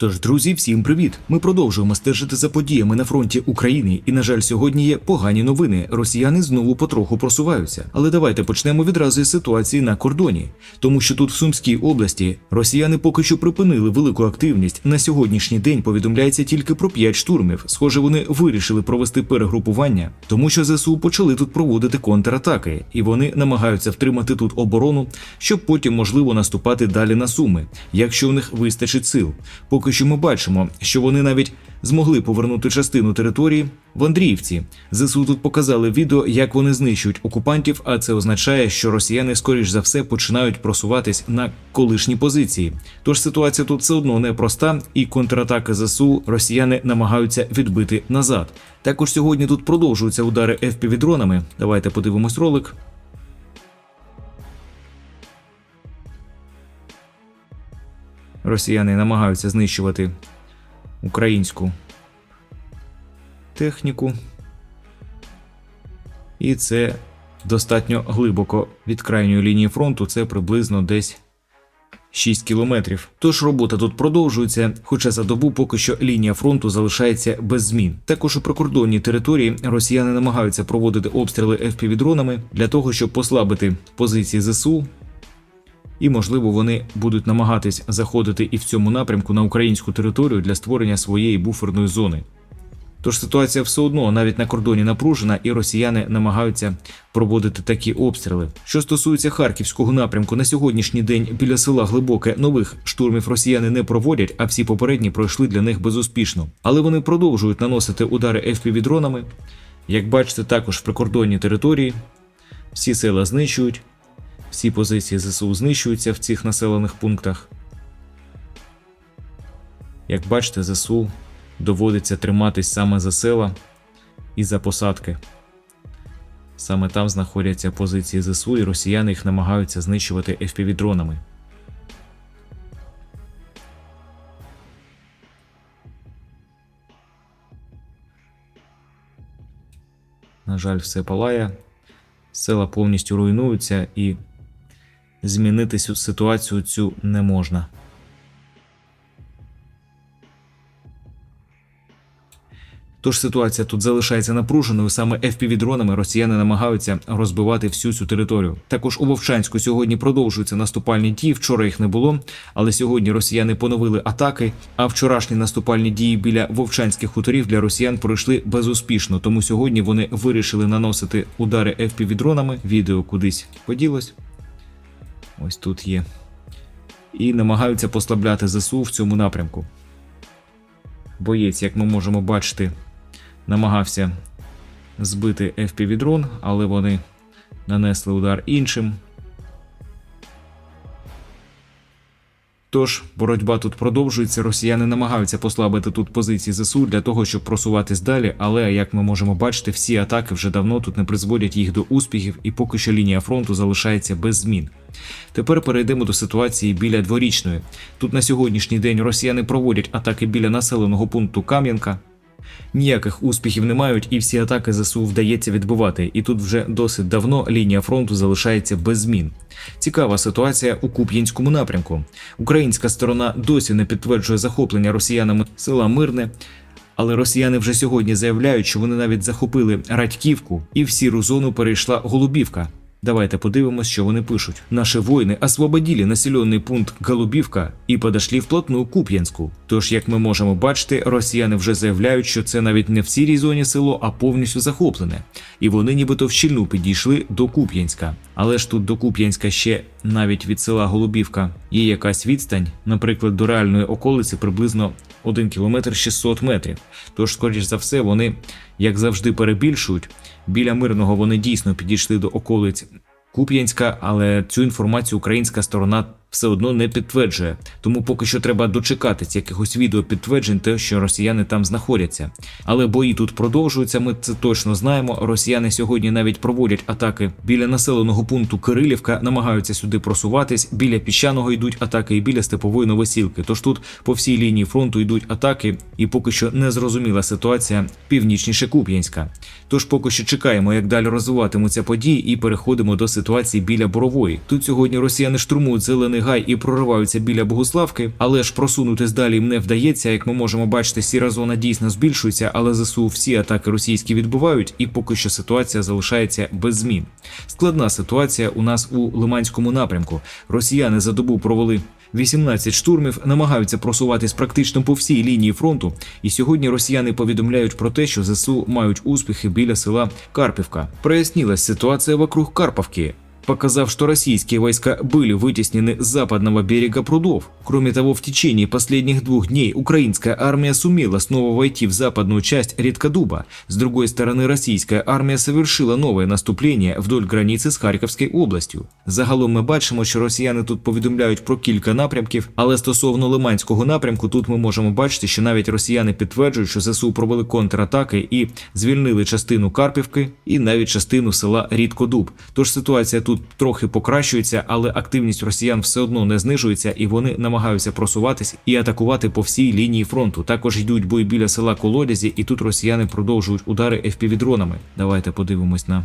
Тож, друзі, всім привіт! Ми продовжуємо стежити за подіями на фронті України, і на жаль, сьогодні є погані новини. Росіяни знову потроху просуваються. Але давайте почнемо відразу із ситуації на кордоні, тому що тут в Сумській області росіяни поки що припинили велику активність. На сьогоднішній день повідомляється тільки про 5 штурмів. Схоже, вони вирішили провести перегрупування, тому що ЗСУ почали тут проводити контратаки, і вони намагаються втримати тут оборону, щоб потім можливо наступати далі на суми, якщо в них вистачить сил. Поки що ми бачимо, що вони навіть змогли повернути частину території в Андріївці. ЗСУ тут показали відео, як вони знищують окупантів, а це означає, що росіяни, скоріш за все, починають просуватись на колишні позиції. Тож ситуація тут все одно непроста, і контратаки ЗСУ росіяни намагаються відбити назад. Також сьогодні тут продовжуються удари FPV-дронами. Давайте подивимось ролик. Росіяни намагаються знищувати українську техніку. І це достатньо глибоко від крайньої лінії фронту, це приблизно десь 6 кілометрів. Тож робота тут продовжується, хоча за добу поки що лінія фронту залишається без змін. Також у прикордонній території росіяни намагаються проводити обстріли FPV-дронами для того, щоб послабити позиції ЗСУ. І, можливо, вони будуть намагатись заходити і в цьому напрямку на українську територію для створення своєї буферної зони. Тож ситуація все одно навіть на кордоні напружена, і росіяни намагаються проводити такі обстріли. Що стосується харківського напрямку, на сьогоднішній день біля села Глибоке нових штурмів росіяни не проводять, а всі попередні пройшли для них безуспішно. Але вони продовжують наносити удари FPV-дронами. Як бачите, також в прикордонній території всі села знищують, всі позиції ЗСУ знищуються в цих населених пунктах. Як бачите, ЗСУ доводиться триматись саме за села і за посадки. Саме там знаходяться позиції ЗСУ, і росіяни їх намагаються знищувати FPV-дронами. На жаль, все палає, села повністю руйнуються і змінити цю ситуацію цю не можна. Тож ситуація тут залишається напруженою. Саме FPV-дронами росіяни намагаються розбивати всю цю територію. Також у Вовчанську сьогодні продовжуються наступальні дії. Вчора їх не було, але сьогодні росіяни поновили атаки. А вчорашні наступальні дії біля вовчанських хуторів для росіян пройшли безуспішно. Тому сьогодні вони вирішили наносити удари FPV-дронами. Відео кудись поділось. Ось тут є. І намагаються послабляти ЗСУ в цьому напрямку. Боєць, як ми можемо бачити, намагався збити FPV-дрон, але вони нанесли удар іншим. Тож, боротьба тут продовжується. Росіяни намагаються послабити тут позиції ЗСУ для того, щоб просуватись далі. Але як ми можемо бачити, всі атаки вже давно тут не призводять їх до успіхів, і поки що лінія фронту залишається без змін. Тепер перейдемо до ситуації біля дворічної. Тут на сьогоднішній день росіяни проводять атаки біля населеного пункту Кам'янка. Ніяких успіхів не мають, і всі атаки ЗСУ вдається відбивати. І тут вже досить давно лінія фронту залишається без змін. Цікава ситуація у Куп'янському напрямку. Українська сторона досі не підтверджує захоплення росіянами села Мирне. Але росіяни вже сьогодні заявляють, що вони навіть захопили Радьківку, і в сіру зону перейшла Голубівка. Давайте подивимось, що вони пишуть. Наші воїни освободили населений пункт Голубівка і подошли вплотну Куп'янську. Тож, як ми можемо бачити, росіяни вже заявляють, що це навіть не в сірій зоні село, а повністю захоплене. І вони нібито вщільну підійшли до Куп'янська. Але ж тут до Куп'янська ще навіть від села Голубівка є якась відстань, наприклад, до реальної околиці приблизно 1 кілометр 600 метрів. Тож, скоріш за все, вони, як завжди, перебільшують. Біля мирного вони дійсно підійшли до околиць Куп'янська, але цю інформацію українська сторона все одно не підтверджує. Тому поки що треба дочекатись якихось відео підтверджень, те, що росіяни там знаходяться. Але бої тут продовжуються. Ми це точно знаємо. Росіяни сьогодні навіть проводять атаки біля населеного пункту Кирилівка, намагаються сюди просуватись. Біля піщаного йдуть атаки і біля степової новосілки. Тож тут по всій лінії фронту йдуть атаки, і поки що не зрозуміла ситуація північніше Куп'янська. Тож поки що чекаємо, як далі розвиватимуться події, і переходимо до ситуації біля Борової. Тут сьогодні росіяни штурмують зелений Зелений Гай і прориваються біля Богуславки, але ж просунутись далі їм не вдається. Як ми можемо бачити, сіра зона дійсно збільшується, але ЗСУ всі атаки російські відбувають, і поки що ситуація залишається без змін. Складна ситуація у нас у Лиманському напрямку. Росіяни за добу провели 18 штурмів, намагаються просуватись практично по всій лінії фронту. І сьогодні росіяни повідомляють про те, що ЗСУ мають успіхи біля села Карпівка. Прояснилась ситуація вокруг Карповки показав, что российские войска были вытеснены с западного берега прудов. Кроме того, в течение последних двух дней украинская армия сумела снова войти в западную часть Редкодуба. С другой стороны, российская армия совершила новое наступление вдоль границі з Харківською областю. Загалом ми бачимо, що росіяни тут повідомляють про кілька напрямків, але стосовно Лиманського напрямку, тут ми можемо бачити, що навіть росіяни підтверджують, що ЗСУ провели контратаки і звільнили частину Карпівки і навіть частину села Рідкодуб. Тож ситуація тут трохи покращується, але активність росіян все одно не знижується, і вони намагаються просуватись і атакувати по всій лінії фронту. Також йдуть бої біля села Колодязі, і тут росіяни продовжують удари FPV-дронами. Давайте подивимось на.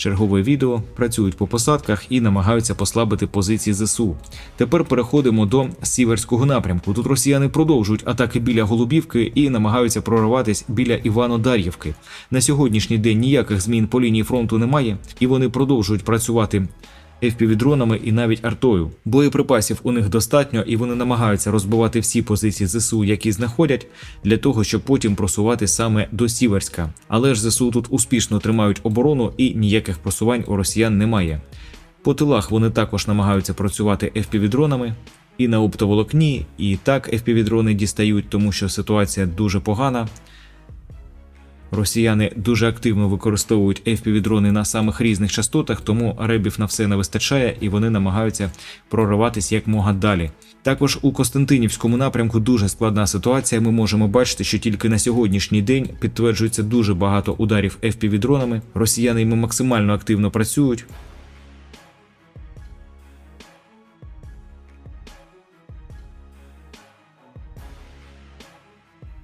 Чергове відео працюють по посадках і намагаються послабити позиції ЗСУ. Тепер переходимо до сіверського напрямку. Тут росіяни продовжують атаки біля Голубівки і намагаються прорватися біля Івано-Дар'ївки. На сьогоднішній день ніяких змін по лінії фронту немає, і вони продовжують працювати FPV-дронами і навіть артою. Боєприпасів у них достатньо, і вони намагаються розбивати всі позиції ЗСУ, які знаходять, для того, щоб потім просувати саме до Сіверська. Але ж ЗСУ тут успішно тримають оборону і ніяких просувань у росіян немає. По тилах вони також намагаються працювати FPV-дронами. І на оптоволокні, і так FPV-дрони дістають, тому що ситуація дуже погана. Росіяни дуже активно використовують FPV-дрони на самих різних частотах, тому ребів на все не вистачає, і вони намагаються прориватись як мога далі. Також у Костянтинівському напрямку дуже складна ситуація. Ми можемо бачити, що тільки на сьогоднішній день підтверджується дуже багато ударів FPV-дронами. Росіяни йми максимально активно працюють.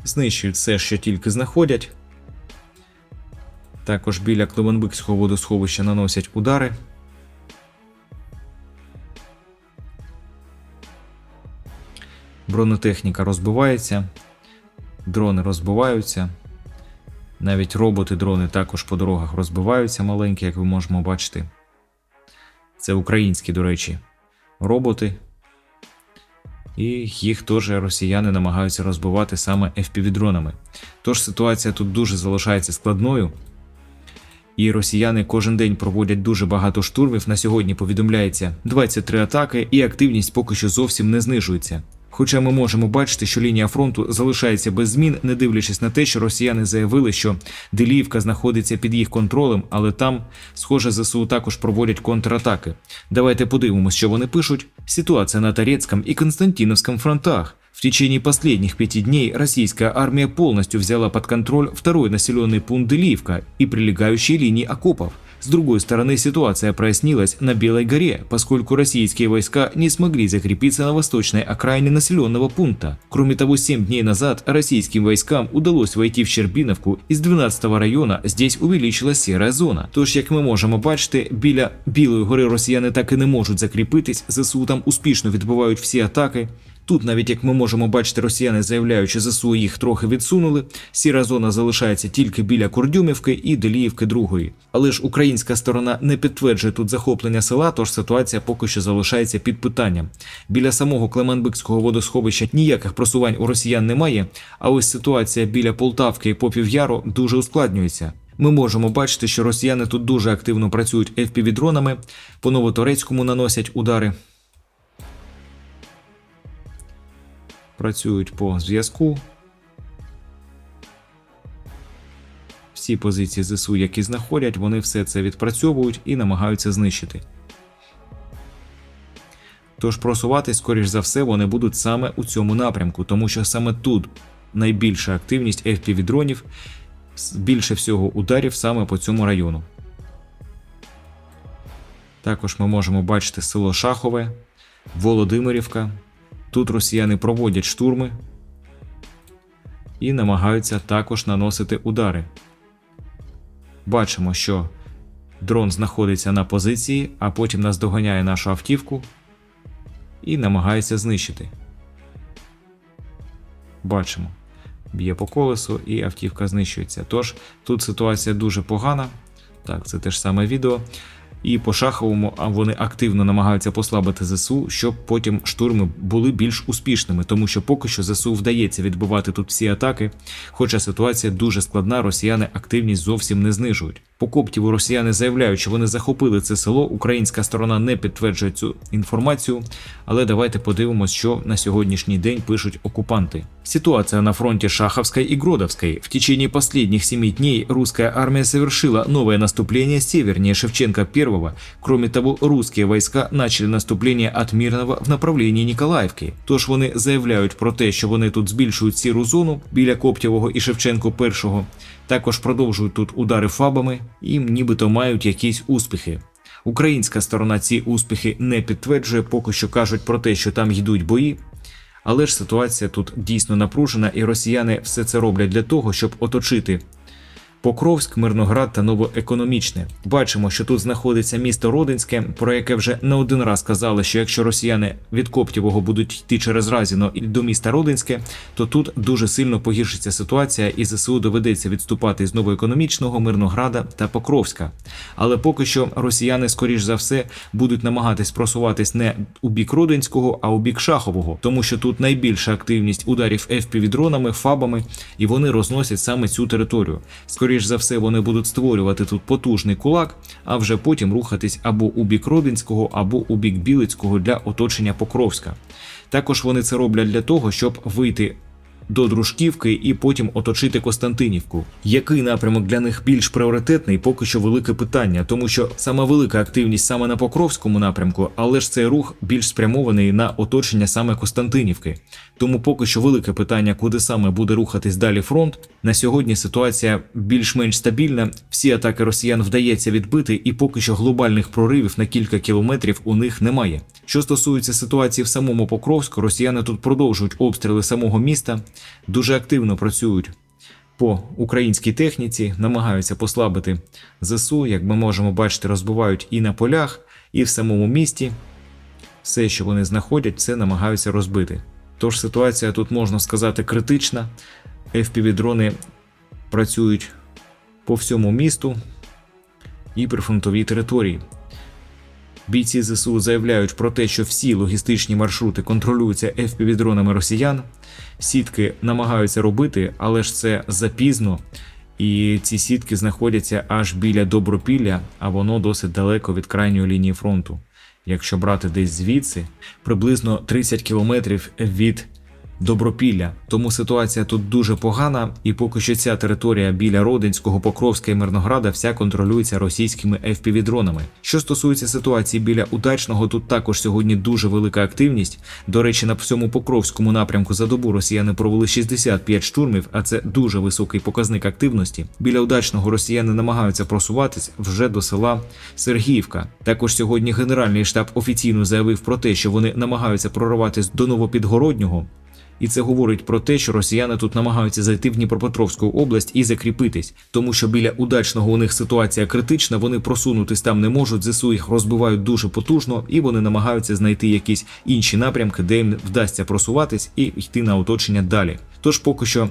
Знищують все, що тільки знаходять. Також біля Клевенбикського водосховища наносять удари. Бронетехніка розбивається, дрони розбиваються. Навіть роботи-дрони також по дорогах розбиваються маленькі, як ви можемо бачити. Це українські, до речі, роботи. І їх теж росіяни намагаються розбивати саме FPV-дронами. Тож ситуація тут дуже залишається складною. І росіяни кожен день проводять дуже багато штурмів. На сьогодні повідомляється 23 атаки, і активність поки що зовсім не знижується. Хоча ми можемо бачити, що лінія фронту залишається без змін, не дивлячись на те, що росіяни заявили, що Деліївка знаходиться під їх контролем, але там, схоже, ЗСУ також проводять контратаки. Давайте подивимось, що вони пишуть. Ситуація на Торецком и Константиновском фронтах. В течение последних пяти дней российская армия полностью взяла под контроль второй населенный пункт Делиевка и прилегающие линии окопов. С другой стороны, ситуация прояснилась на Белой горе, поскольку российские войска не смогли закрепиться на восточной окраине населенного пункта. Кроме того, 7 дней назад российским войскам удалось войти в Щербиновку, из 12 района здесь увеличилась серая зона. Тож, як ми можемо бачити, біля Білої гори росіяни так і не можуть закріпитись, ЗСУ там успішно відбивають всі атаки. Тут, навіть як ми можемо бачити, росіяни заявляють, що ЗСУ їх трохи відсунули. Сіра зона залишається тільки біля Курдюмівки і Деліївки другої. Але ж українська сторона не підтверджує тут захоплення села, тож ситуація поки що залишається під питанням. Біля самого Клеменбикського водосховища ніяких просувань у росіян немає. А ось ситуація біля Полтавки і Попів Яру дуже ускладнюється. Ми можемо бачити, що росіяни тут дуже активно працюють FPV-дронами, по Новоторецькому наносять удари. Працюють по зв'язку. Всі позиції ЗСУ, які знаходять, вони все це відпрацьовують і намагаються знищити. Тож просуватись, скоріш за все, вони будуть саме у цьому напрямку, тому що саме тут найбільша активність FPV-дронів, більше всього ударів саме по цьому району. Також ми можемо бачити село Шахове, Володимирівка. Тут росіяни проводять штурми і намагаються також наносити удари. Бачимо, що дрон знаходиться на позиції, а потім наздоганяє нашу автівку і намагаються знищити. Бачимо. Б'є по колесу і автівка знищується. Тож тут ситуація дуже погана. Так, це те ж саме відео. І по шаховому вони активно намагаються послабити ЗСУ, щоб потім штурми були більш успішними, тому що поки що ЗСУ вдається відбивати тут всі атаки. Хоча ситуація дуже складна, росіяни активність зовсім не знижують. По Коптіву росіяни заявляють, що вони захопили це село. Українська сторона не підтверджує цю інформацію. Але давайте подивимось, що на сьогоднішній день пишуть оккупанты. Ситуация на фронте Шаховской и Гродовской. В течение последних семи дней русская армия совершила новое наступление севернее Шевченко I. Кроме того, русские войска начали наступление от Мирного в направлении Ніколаївки. Тож вони заявляють про те, що вони тут збільшують сіру зону біля Коптєвого і Шевченко I. Також продовжують тут удари фабами і нібито мають якісь успіхи. Українська сторона ці успіхи не підтверджує, поки що кажуть про те, що там йдуть бої. Але ж ситуація тут дійсно напружена, і росіяни все це роблять для того, щоб оточити Покровськ, Мирноград та Новоекономічне. Бачимо, що тут знаходиться місто Родинське, про яке вже не один раз казали, що якщо росіяни від Коптєвого будуть йти через Разіно до міста Родинське, то тут дуже сильно погіршиться ситуація, і ЗСУ доведеться відступати з Новоекономічного, Мирнограда та Покровська. Але поки що росіяни, скоріш за все, будуть намагатись просуватись не у бік Родинського, а у бік Шахового, тому що тут найбільша активність ударів FPV-дронами, фабами, і вони розносять саме цю територію. Скоріш за все, вони будуть створювати тут потужний кулак, а вже потім рухатись або у бік Родинського, або у бік Білицького для оточення Покровська. Також вони це роблять для того, щоб вийти до Дружківки і потім оточити Костянтинівку. Який напрямок для них більш пріоритетний, поки що велике питання, тому що саме велика активність саме на Покровському напрямку, але ж цей рух більш спрямований на оточення саме Костянтинівки. Тому поки що велике питання, куди саме буде рухатись далі фронт. На сьогодні ситуація більш-менш стабільна. Всі атаки росіян вдається відбити, і поки що глобальних проривів на кілька кілометрів у них немає. Що стосується ситуації в самому Покровську, росіяни тут продовжують обстріли самого міста, дуже активно працюють по українській техніці, намагаються послабити ЗСУ. Як ми можемо бачити, розбивають і на полях, і в самому місті. Все, що вони знаходять, це намагаються розбити. Тож ситуація тут можна сказати критична. FPV-дрони працюють по всьому місту і прифронтовій території. Бійці ЗСУ заявляють про те, що всі логістичні маршрути контролюються FPV-дронами росіян. Сітки намагаються робити, але ж це запізно. І ці сітки знаходяться аж біля Добропілля, а воно досить далеко від крайньої лінії фронту. Якщо брати десь звідси, приблизно 30 кілометрів від Добропілля. Тому ситуація тут дуже погана, і поки що ця територія біля Родинського, Покровська і Мирнограда вся контролюється російськими FPV-дронами. Що стосується ситуації біля удачного, тут також сьогодні дуже велика активність. До речі, на всьому Покровському напрямку за добу росіяни провели 65 штурмів, а це дуже високий показник активності. Біля удачного росіяни намагаються просуватись вже до села Сергіївка. Також сьогодні Генеральний штаб офіційно заявив про те, що вони намагаються прорватися до Новопідгороднього. І це говорить про те, що росіяни тут намагаються зайти в Дніпропетровську область і закріпитись, тому що біля удачного у них ситуація критична, вони просунутись там не можуть. ЗСУ їх розбивають дуже потужно, і вони намагаються знайти якісь інші напрямки, де їм вдасться просуватись і йти на оточення далі. Тож поки що.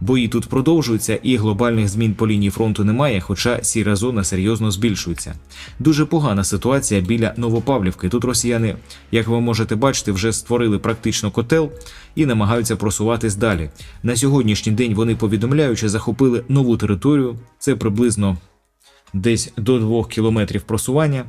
Бої тут продовжуються, і глобальних змін по лінії фронту немає, хоча сіра зона серйозно збільшується. Дуже погана ситуація біля Новопавлівки. Тут росіяни, як ви можете бачити, вже створили практично котел і намагаються просуватись далі. На сьогоднішній день вони повідомляють, захопили нову територію. Це приблизно десь до 2 кілометрів просування.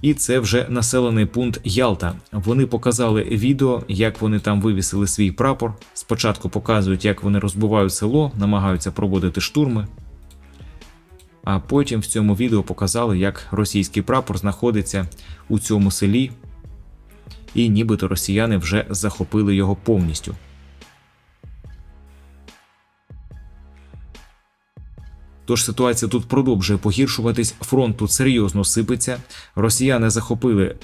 І це вже населений пункт Ялта. Вони показали відео, як вони там вивісили свій прапор. Спочатку показують, як вони розбивають село, намагаються проводити штурми. А потім в цьому відео показали, як російський прапор знаходиться у цьому селі, і нібито росіяни вже захопили його повністю. Тож ситуація тут продовжує погіршуватись, фронт тут серйозно сипеться. Росіяни захопили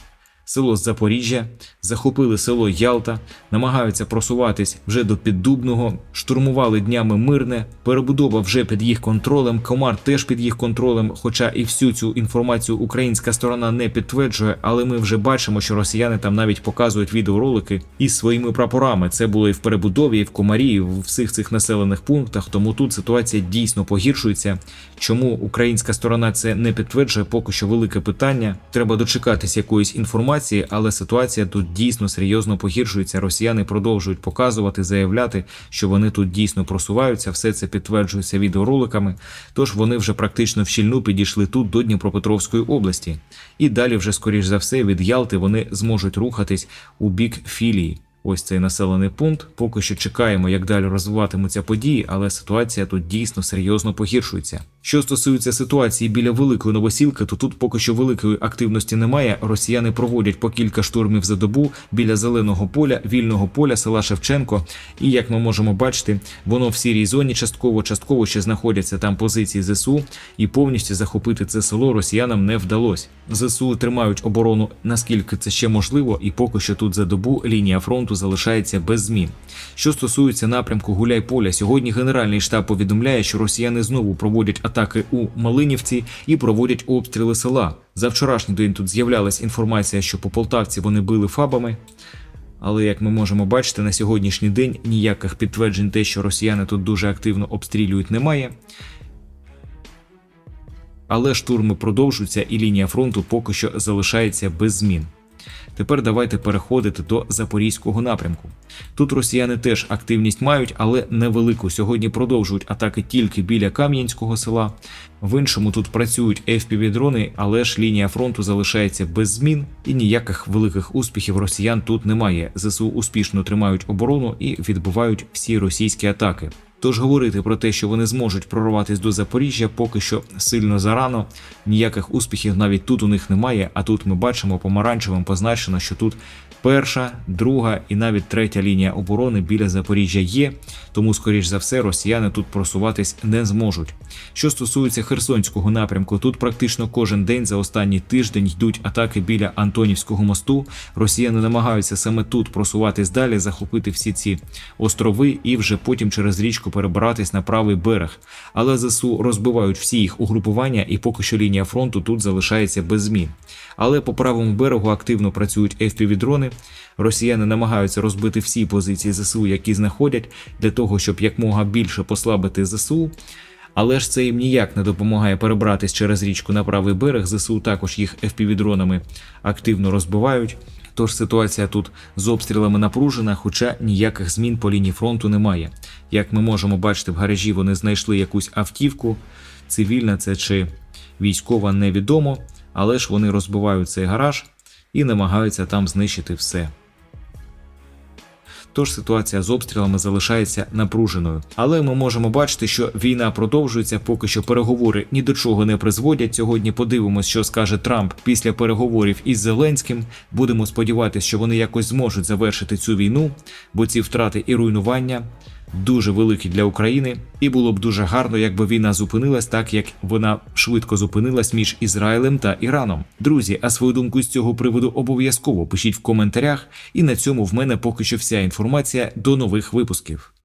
село Запоріжжя, захопили село Ялта, намагаються просуватись вже до Піддубного, штурмували днями мирне, перебудова вже під їх контролем, комар теж під їх контролем. Хоча і всю цю інформацію українська сторона не підтверджує, але ми вже бачимо, що росіяни там навіть показують відеоролики із своїми прапорами. Це було і в перебудові, і в комарі, і в всіх цих населених пунктах. Тому тут ситуація дійсно погіршується. Чому українська сторона це не підтверджує? Поки що велике питання. Треба дочекатись якоїсь інформації, але ситуація тут дійсно серйозно погіршується. Росіяни продовжують показувати, заявляти, що вони тут дійсно просуваються. Все це підтверджується відеороликами. Тож вони вже практично в щільну підійшли тут до Дніпропетровської області. І далі, вже скоріш за все, від Ялти вони зможуть рухатись у бік філії. Ось цей населений пункт. Поки що чекаємо, як далі розвиватимуться події, але ситуація тут дійсно серйозно погіршується. Що стосується ситуації біля великої новосілки, то тут поки що великої активності немає. Росіяни проводять по кілька штурмів за добу біля зеленого поля, вільного поля села Шевченко. І як ми можемо бачити, воно в сірій зоні частково, частково ще знаходяться там позиції ЗСУ, і повністю захопити це село росіянам не вдалося. ЗСУ тримають оборону наскільки це ще можливо, і поки що тут за добу лінія фронту залишається без змін. Що стосується напрямку Гуляйполя, сьогодні Генеральний штаб повідомляє, що росіяни знову проводять атаки у Малинівці і проводять обстріли села. За вчорашній день тут з'являлась інформація, що по Полтавці вони били фабами. Але як ми можемо бачити, на сьогоднішній день ніяких підтверджень те, що росіяни тут дуже активно обстрілюють, немає. Але штурми продовжуються, і лінія фронту поки що залишається без змін. Тепер давайте переходити до запорізького напрямку. Тут росіяни теж активність мають, але невелику. Сьогодні продовжують атаки тільки біля Кам'янського села. В іншому тут працюють FPV-дрони, але ж лінія фронту залишається без змін і ніяких великих успіхів росіян тут немає. ЗСУ успішно тримають оборону і відбивають всі російські атаки. Тож говорити про те, що вони зможуть прорватися до Запоріжжя, поки що сильно зарано. Ніяких успіхів навіть тут у них немає. А тут ми бачимо помаранчевим позначено, що тут перша, друга і навіть третя лінія оборони біля Запоріжжя є. Тому, скоріш за все, росіяни тут просуватись не зможуть. Що стосується Херсонського напрямку, тут практично кожен день за останній тиждень йдуть атаки біля Антонівського мосту. Росіяни намагаються саме тут просуватись далі, захопити всі ці острови і вже потім через річку перебиратись на правий берег. Але ЗСУ розбивають всі їх угрупування, і поки що лінія фронту тут залишається без змін. Але по правому берегу активно працюють FPV-дрони. Росіяни намагаються розбити всі позиції ЗСУ, які знаходять, для того, щоб якмога більше послабити ЗСУ. Але ж це їм ніяк не допомагає перебратись через річку на правий берег. ЗСУ також їх FPV-дронами активно розбивають. Тож ситуація тут з обстрілами напружена, хоча ніяких змін по лінії фронту немає. Як ми можемо бачити, в гаражі вони знайшли якусь автівку, цивільна це чи військова, невідомо, але ж вони розбивають цей гараж і намагаються там знищити все. Тож ситуація з обстрілами залишається напруженою. Але ми можемо бачити, що війна продовжується, поки що переговори ні до чого не призводять. Сьогодні подивимось, що скаже Трамп після переговорів із Зеленським. Будемо сподіватися, що вони якось зможуть завершити цю війну, бо ці втрати і руйнування дуже великі для України, і було б дуже гарно, якби війна зупинилась так, як вона швидко зупинилась між Ізраїлем та Іраном. Друзі, а свою думку з цього приводу обов'язково пишіть в коментарях. І на цьому в мене поки що вся інформація. До нових випусків.